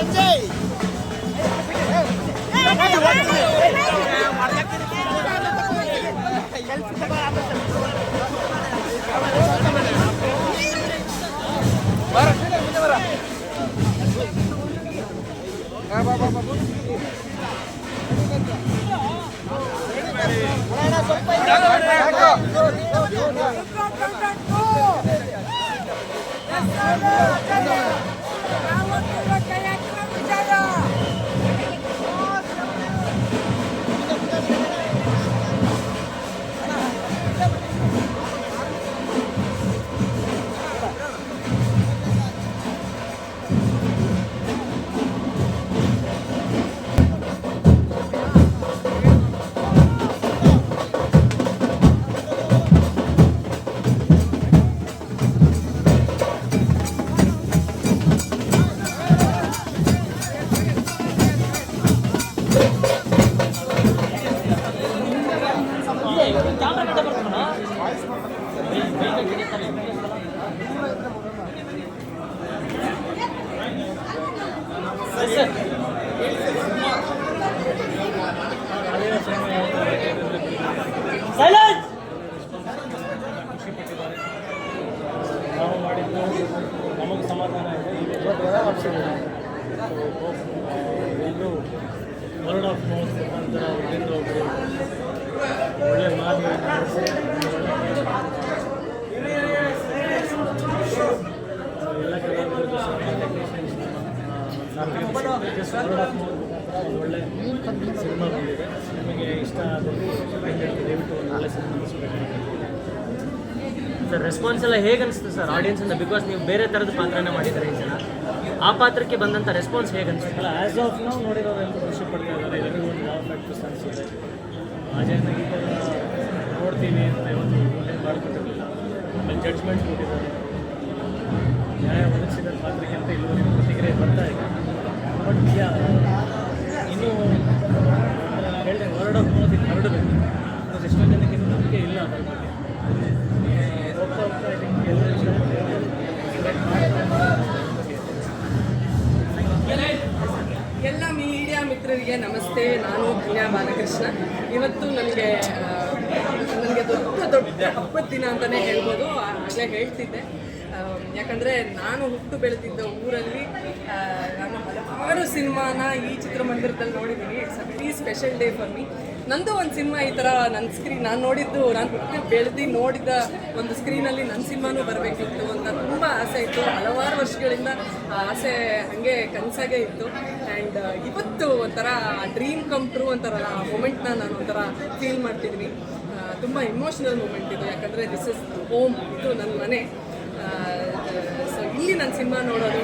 Let's go! Word of mouth ಮುಖಾಂತರ ಒಬ್ಬರು ಒಳ್ಳೆ ನಡೆಸಿ ಎಲ್ಲ ಕಲಾವಿದರಿಗೂ ಆಫ್ ಒಳ್ಳೆ ಸಿನಿಮಾ ಬಂದಿದೆ. ನಿಮಗೆ ಇಷ್ಟ ಆದಲ್ಲಿ ದಯವಿಟ್ಟು ಒಳ್ಳೆ ಸಿನಿಮಾ ಸರ್ ರೆಸ್ಪಾನ್ಸ್ ಎಲ್ಲ ಹೇಗೆ ಅನಿಸ್ತು ಸರ್ ಆಡಿಯನ್ಸ್ ಇಂದ? ಬಿಕಾಸ್ ನೀವು ಬೇರೆ ಥರದ ಪಾತ್ರನ ಮಾಡಿದ್ದಾರೆ ಈ ಸಲ ಆ ಪಾತ್ರಕ್ಕೆ ಬಂದಂಥ ರೆಸ್ಪಾನ್ಸ್ ಹೇಗೆ ಅನಿಸ್ತು ಆ್ಯಸ್ ಆಫ್ ನಾವು ನೋಡಿರೋರೆಲ್ಲರೂ ಖುಷಿ ಪಡ್ತಾ ಇದ್ದಾರೆ ಎಲ್ಲರಿಗೂ ಒಂದು ಯಾವ ಫ್ಯಾಕ್ಟರ್ಸ್ ಅನಿಸಿದೆ ಅಜಯ್ ಈ ಥರ ನೋಡ್ತೀವಿ ಅಂತ ಇವತ್ತು ಏನು ಮಾಡಿಕೊಟ್ಟಿರಲಿಲ್ಲ. ಆಮೇಲೆ ಜಡ್ಜ್ಮೆಂಟ್ ಕೊಟ್ಟಿದ್ದಾರೆ. ನ್ಯಾಯ ಒದಗಿಸಿದ ಪಾತ್ರಕ್ಕೆ ಮಿತ್ರರಿಗೆ ನಮಸ್ತೆ. ನಾನು ಧನ್ಯ ಬಾಲಕೃಷ್ಣ. ಇವತ್ತು ನನಗೆ ನನಗೆ ದೊಡ್ಡ ದೊಡ್ಡ ಹಬ್ಬದ ದಿನ ಅಂತಲೇ ಹೇಳ್ಬೋದು. ಆಗಲೇ ಹೇಳ್ತಿದ್ದೆ. ಯಾಕಂದರೆ ನಾನು ಹುಟ್ಟು ಬೆಳೆದಿದ್ದ ಊರಲ್ಲಿ ನಾನು ಹಲವಾರು ಸಿನಿಮಾನ ಈ ಚಿತ್ರಮಂದಿರದಲ್ಲಿ ನೋಡಿದ್ದೀನಿ. It's a very special day for me ನಂದು ಒಂದು ಸಿನಿಮಾ ಈ ಥರ ನನ್ನ ಸ್ಕ್ರೀನ್ ನಾನು ನೋಡಿದ್ದು, ನಾನು ಹುಟ್ಟಿ ಬೆಳೆದು ನೋಡಿದ ಒಂದು ಸ್ಕ್ರೀನಲ್ಲಿ ನನ್ನ ಸಿನಿಮಾನೂ ಬರಬೇಕಿತ್ತು ಅಂತ ತುಂಬ ಆಸೆ ಇತ್ತು. ಹಲವಾರು ವರ್ಷಗಳಿಂದ ಆ ಆಸೆ ಹಾಗೆ ಕನಸಾಗೆ ಇತ್ತು. ಆ್ಯಂಡ್ ಇವತ್ತು ಒಂಥರ ಡ್ರೀಮ್ ಕಮ್ ಟ್ರೂ ಒಂಥರ ಮೂಮೆಂಟ್ನ ನಾನು ಒಂಥರ ಫೀಲ್ ಮಾಡ್ತಿದ್ದೀನಿ. ತುಂಬ ಇಮೋಷ್ನಲ್ ಮೂಮೆಂಟ್ ಇದು. ಯಾಕಂದರೆ ದಿಸ್ ಇಸ್ ಹೋಮ್ ಇದು ನನ್ನ ಮನೆ. ಸೊ ಇಲ್ಲಿ ನನ್ನ ಸಿನಿಮಾ ನೋಡೋದು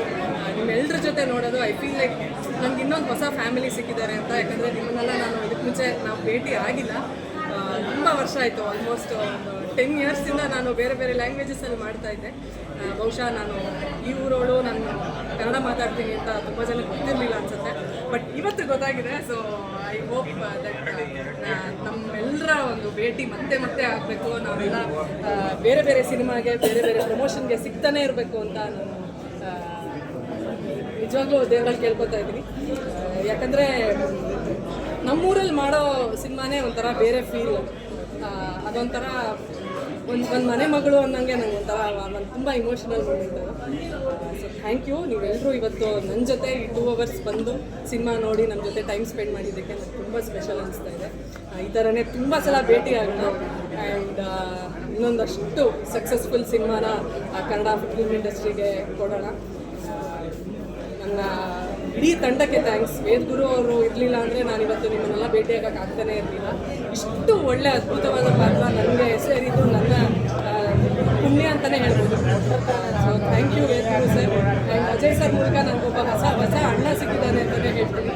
ನಿಮ್ಮೆಲ್ಲರ ಜೊತೆ ನೋಡೋದು ಐ ಫೀಲ್ ಲೈಕ್ ನನಗೆ ಇನ್ನೊಂದು ಹೊಸ ಫ್ಯಾಮಿಲಿ ಸಿಕ್ಕಿದ್ದಾರೆ ಅಂತ, ಯಾಕಂದರೆ ನಿಮ್ಮನ್ನೆಲ್ಲ ನಾನು ಇದಕ್ಕೆ ಮುಂಚೆ ನಾವು ಭೇಟಿ ಆಗಿಲ್ಲ. ತುಂಬ ವರ್ಷ ಆಯಿತು ಆಲ್ಮೋಸ್ಟ್ ಒಂದು ಟೆನ್ ಇಯರ್ಸಿಂದ ನಾನು ಬೇರೆ ಬೇರೆ ಲ್ಯಾಂಗ್ವೇಜಸಲ್ಲಿ ಮಾಡ್ತಾ ಇದ್ದೆ. ಬಹುಶಃ ನಾನು ಈ ಊರೋಳು ನಾನು ಕನ್ನಡ ಮಾತಾಡ್ತೀನಿ ಅಂತ ತುಂಬ ಜನ ಗೊತ್ತಿರಲಿಲ್ಲ ಅನ್ಸುತ್ತೆ. ಬಟ್ ಇವತ್ತು ಗೊತ್ತಾಗಿದೆ ಸೊ ಐ ಹೋಪ್ ದಟ್ ನಮ್ಮೆಲ್ಲರ ಒಂದು ಭೇಟಿ ಮತ್ತೆ ಮತ್ತೆ ಆಗಬೇಕು. ನಾವೆಲ್ಲ ಬೇರೆ ಬೇರೆ ಸಿನಿಮಾಗೆ, ಬೇರೆ ಬೇರೆ ಪ್ರಮೋಷನ್ಗೆ ಸಿಗ್ತಾನೆ ಇರಬೇಕು ಅಂತ ನಾನು ನಿಜವಾಗ್ಲೂ ದೇವರಲ್ಲಿ ಕೇಳ್ಕೊತಾ ಇದ್ದೀನಿ. ಯಾಕಂದರೆ ನಮ್ಮೂರಲ್ಲಿ ಮಾಡೋ ಸಿನಿಮಾನೇ ಒಂಥರ ಬೇರೆ ಫೀಲ್ ಅದೊಂಥರ ಒಂದು ಒಂದು ಮನೆ ಮಗಳು ಅನ್ನಂಗೆ ನಂಗೆ ಒಂಥರ ನಾನು ತುಂಬ emotional moment so thank you ನೀವೆಲ್ಲರೂ ಇವತ್ತು ನನ್ನ ಜೊತೆ ಈ ಟೂ ಅವರ್ಸ್ ಬಂದು ಸಿನಿಮಾ ನೋಡಿ ನಮ್ಮ ಜೊತೆ ಟೈಮ್ ಸ್ಪೆಂಡ್ ಮಾಡಿದ್ದಕ್ಕೆ ನನಗೆ ತುಂಬ ಸ್ಪೆಷಲ್ ಅನಿಸ್ತಾ ಇದೆ. ಈ ಥರನೇ ತುಂಬ ಸಲ ಭೇಟಿ ಆಗೋಣ ಆ್ಯಂಡ್ ಇನ್ನೊಂದಷ್ಟು ಸಕ್ಸಸ್ಫುಲ್ ಸಿನಿಮಾನ ಕನ್ನಡ ಫಿಲ್ಮ್ ಇಂಡಸ್ಟ್ರಿಗೆ ಕೊಡೋಣ. ನನ್ನ ಇಡೀ ತಂಡಕ್ಕೆ ಥ್ಯಾಂಕ್ಸ್ ವೇದಗುರು ಅವರು ಇರಲಿಲ್ಲ ಅಂದರೆ ನಾನು ಇವತ್ತು ನಿಮ್ಮನ್ನೆಲ್ಲ ಭೇಟಿಯಾಗಕ್ಕೆ ಆಗ್ತಾನೆ ಇರಲಿಲ್ಲ. ಇಷ್ಟು ಒಳ್ಳೆ ಅದ್ಭುತವಾದ ಪಾತ್ರ ನನಗೆ ಸೇರಿದ್ದು ನನ್ನ ಪುಣ್ಯ ಅಂತಲೇ ಹೇಳ್ಬೋದು. So thank you Vedguru sir and Ajay sir ಮೂಲಕ ನನಗೊಬ್ಬ ಹೊಸ ಹೊಸ ಅಣ್ಣ ಸಿಕ್ಕಿದ್ದಾನೆ ಅಂತಲೇ ಹೇಳ್ತೀನಿ.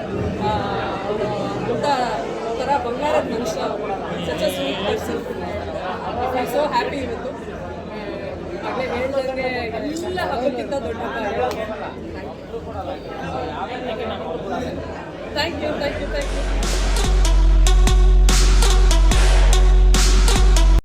ದೊಡ್ಡ, ಒಂಥರ ಬಂಗಾರದ ಮನುಷ್ಯ such sweet person so happy ಇವತ್ತು. ಎಲ್ಲ ಹಬ್ಬಕ್ಕಿಂತ ದೊಡ್ಡ thank you thank you thank you